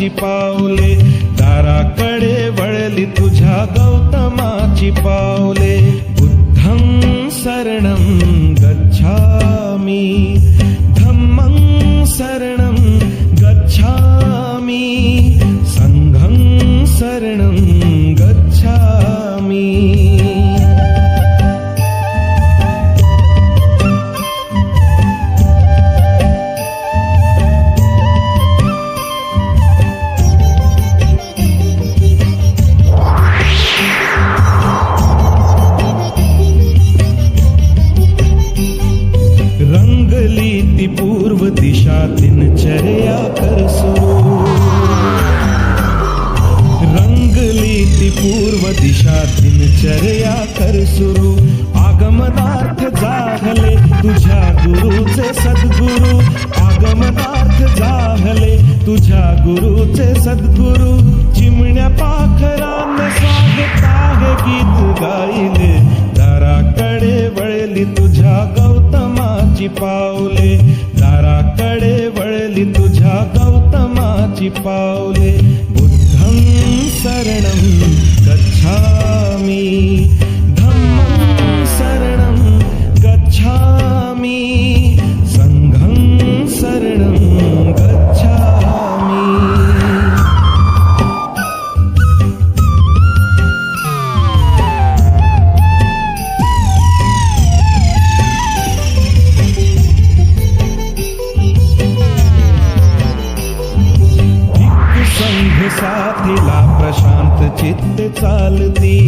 गौतमाची पावले दाराकडे वळली तुझ्या गौतमाची पावले. बुद्धं शरणं गच्छा. तुझ्या गुरुचे सद्गुरु चिमण्या पाखरान स्वागत आहे गीत गायले. दाराकडे वळली तुझ्या गौतमाची पावले. दाराकडे वळली तुझ्या गौतमाची पावले. बुद्धं शरणं प्रशांत चित्त चालती.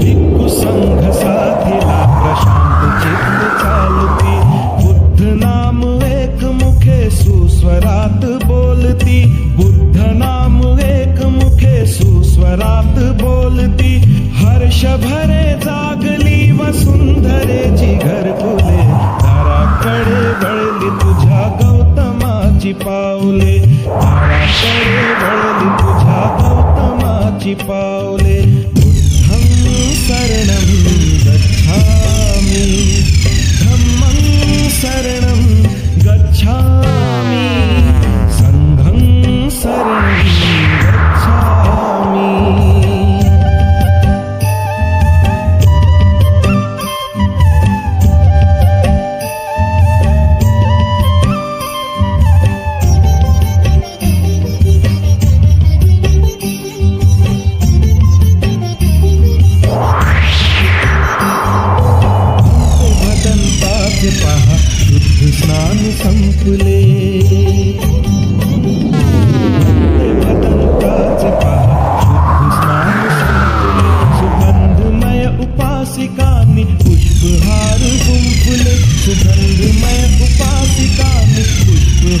भिक्खू संघ साधीला प्रशांत चित्त चालती. बुद्ध नाम एक मुखे सुस्वरात बोलती. बुद्ध नाम एक मुखे सुस्वरात बोलती. हर्ष भरे जागली वसुंधरेची घरकुले दाराकडे वळली तुझ्या गौतमाची पावले.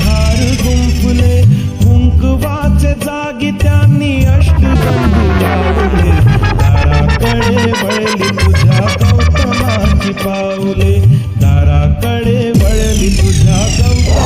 हार गुंफले कुंकवाचे जागी त्यांनी अष्ट दाराकडे वळली तुझ्या गौतमाची पावले दाराकडे वळली तुझ्या गौतमाची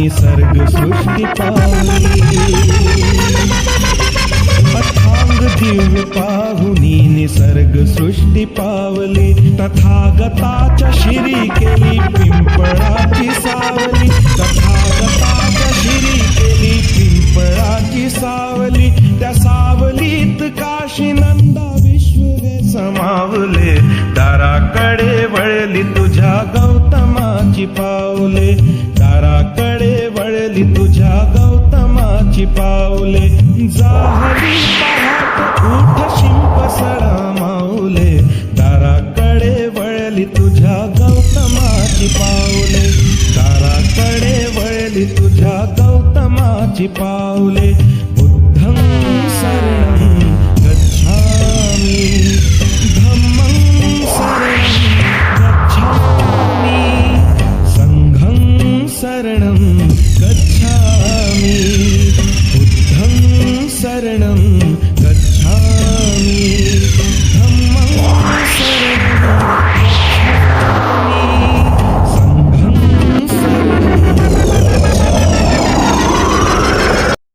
निसर्ग सृष्टी पावली अथांग दिव्य पाहुनी निसर्ग सृष्टी पावली तथागताच्या शिरी केली पिंपळाची सावली. तथागताच्या शिरी केली पिंपळाची सावली. त्या सावलीत काशी नंदा विश्व समावले. दाराकडे वळली तुझ्या गौतमाची पावले. तुझ्या गौतमाची पावले.